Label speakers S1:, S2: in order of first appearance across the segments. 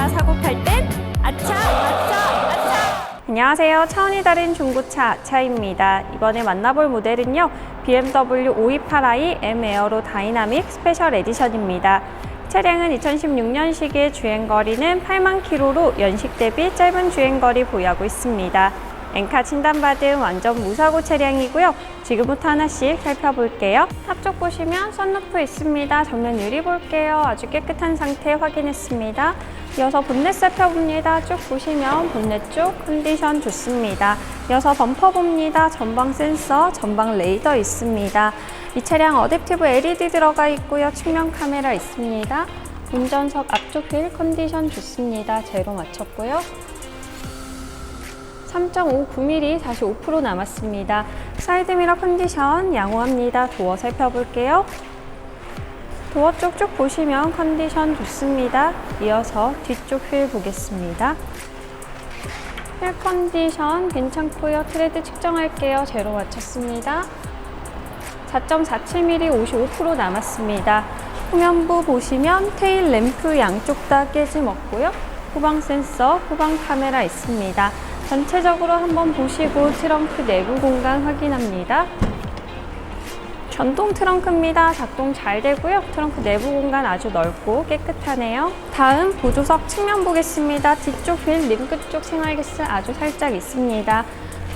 S1: 중고차 사고 팔 땐 아차 아차 아차. 안녕하세요. 차원이 다른 중고차 아차입니다. 이번에 만나볼 모델은요. BMW 528i M 에어로 다이나믹 스페셜 에디션입니다. 차량은 2016년식의 주행거리는 8만 킬로로 연식 대비 짧은 주행거리 보유하고 있습니다. 엔카 진단받은 완전 무사고 차량이고요. 지금부터 하나씩 살펴볼게요. 앞쪽 보시면 썬루프 있습니다. 정면 유리 볼게요. 아주 깨끗한 상태 확인했습니다. 이어서 본넷 살펴봅니다. 쭉 보시면 본넷 쪽 컨디션 좋습니다. 이어서 범퍼 봅니다. 전방 센서, 전방 레이더 있습니다. 이 차량 어댑티브 LED 들어가 있고요. 측면 카메라 있습니다. 운전석 앞쪽 휠 컨디션 좋습니다. 제로 맞췄고요. 3.59mm 다시 5% 남았습니다. 사이드미러 컨디션 양호합니다. 도어 살펴볼게요. 도어 쪽 쭉 보시면 컨디션 좋습니다. 이어서 뒤쪽 휠 보겠습니다. 휠 컨디션 괜찮고요. 트레드 측정할게요. 제로 맞췄습니다. 4.47mm 55% 남았습니다. 후면부 보시면 테일 램프 양쪽 다 깨짐 없고요. 후방 센서, 후방 카메라 있습니다. 전체적으로 한번 보시고 트렁크 내부 공간 확인합니다. 전동 트렁크입니다. 작동 잘 되고요. 트렁크 내부 공간 아주 넓고 깨끗하네요. 다음 보조석 측면 보겠습니다. 뒤쪽 휠 림크 쪽 생활기스 아주 살짝 있습니다.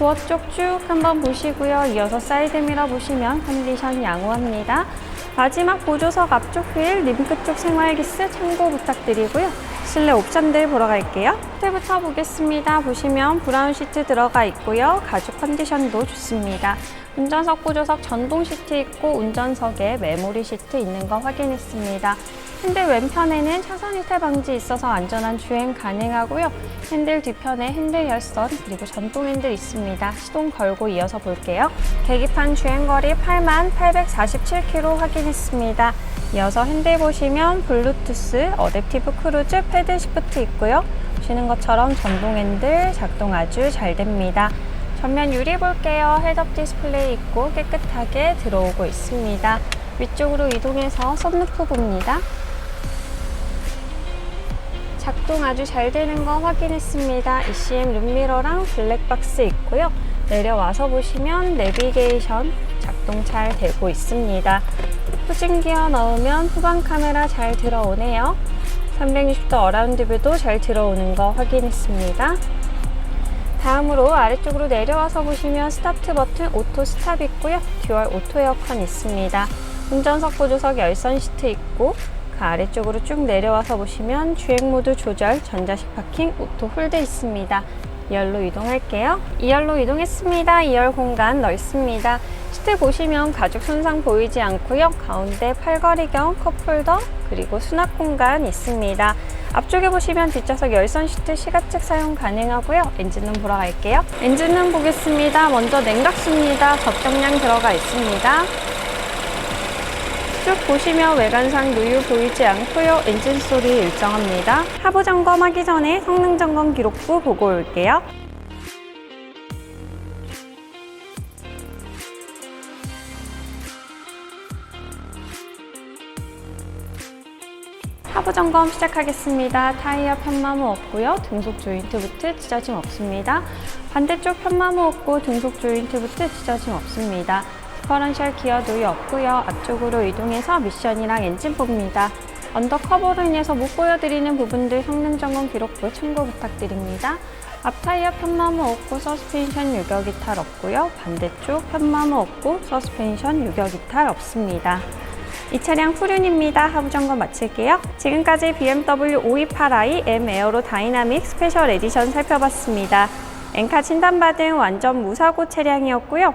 S1: 도어 쪽 쭉 한번 보시고요. 이어서 사이드미러 보시면 컨디션 양호합니다. 마지막 보조석 앞쪽 휠 림크 쪽 생활기스 참고 부탁드리고요. 실내 옵션들 보러 갈게요. 시트부터 보겠습니다. 보시면 브라운 시트 들어가 있고요. 가죽 컨디션도 좋습니다. 운전석 보조석 전동 시트 있고 운전석에 메모리 시트 있는 거 확인했습니다. 핸들 왼편에는 차선 이탈 방지 있어서 안전한 주행 가능하고요. 핸들 뒤편에 핸들 열선 그리고 전동 핸들 있습니다. 시동 걸고 이어서 볼게요. 계기판 주행거리 8만 847km 확인했습니다. 이어서 핸들 보시면 블루투스, 어댑티브 크루즈, 패드 시프트 있고요. 보시는 것처럼 전동 핸들 작동 아주 잘 됩니다. 전면 유리 볼게요. 헤드업 디스플레이 있고 깨끗하게 들어오고 있습니다. 위쪽으로 이동해서 썬루프 봅니다. 작동 아주 잘 되는 거 확인했습니다. ECM 룸미러랑 블랙박스 있고요. 내려와서 보시면 내비게이션 작동 잘 되고 있습니다. 후진 기어 넣으면 후방 카메라 잘 들어오네요. 360도 어라운드 뷰도 잘 들어오는 거 확인했습니다. 다음으로 아래쪽으로 내려와서 보시면 스타트 버튼 오토 스탑 있고요. 듀얼 오토 에어컨 있습니다. 운전석 보조석 열선 시트 있고 그 아래쪽으로 쭉 내려와서 보시면 주행 모드 조절, 전자식 파킹, 오토 홀드 있습니다. 2열로 이동할게요. 2열로 이동했습니다. 2열 공간 넓습니다. 시트 보시면 가죽 손상 보이지 않고요. 가운데 팔걸이경 컵홀더 그리고 수납 공간 있습니다. 앞쪽에 보시면 뒷좌석 열선 시트 시가측 사용 가능하고요. 엔진룸 보러 갈게요. 엔진룸 보겠습니다. 먼저 냉각수입니다. 적정량 들어가 있습니다. 쭉 보시면 외관상 누유 보이지 않고요. 엔진 소리 일정합니다. 하부 점검하기 전에 성능 점검 기록부 보고 올게요. 하부 점검 시작하겠습니다. 타이어 편마모 없고요. 등속 조인트 부트 찢어짐 없습니다. 반대쪽 편마모 없고 등속 조인트 부트 찢어짐 없습니다. 디퍼런셜 기어 누유 없고요. 앞쪽으로 이동해서 미션이랑 엔진 봅니다. 언더커버로 인해서 못 보여드리는 부분들 성능 점검 기록부 참고 부탁드립니다. 앞 타이어 편마모 없고 서스펜션 유격 이탈 없고요. 반대쪽 편마모 없고 서스펜션 유격 이탈 없습니다. 이 차량 후륜입니다. 하부 점검 마칠게요. 지금까지 BMW 528i M 에어로 다이나믹 스페셜 에디션 살펴봤습니다. 엔카 진단받은 완전 무사고 차량이었고요.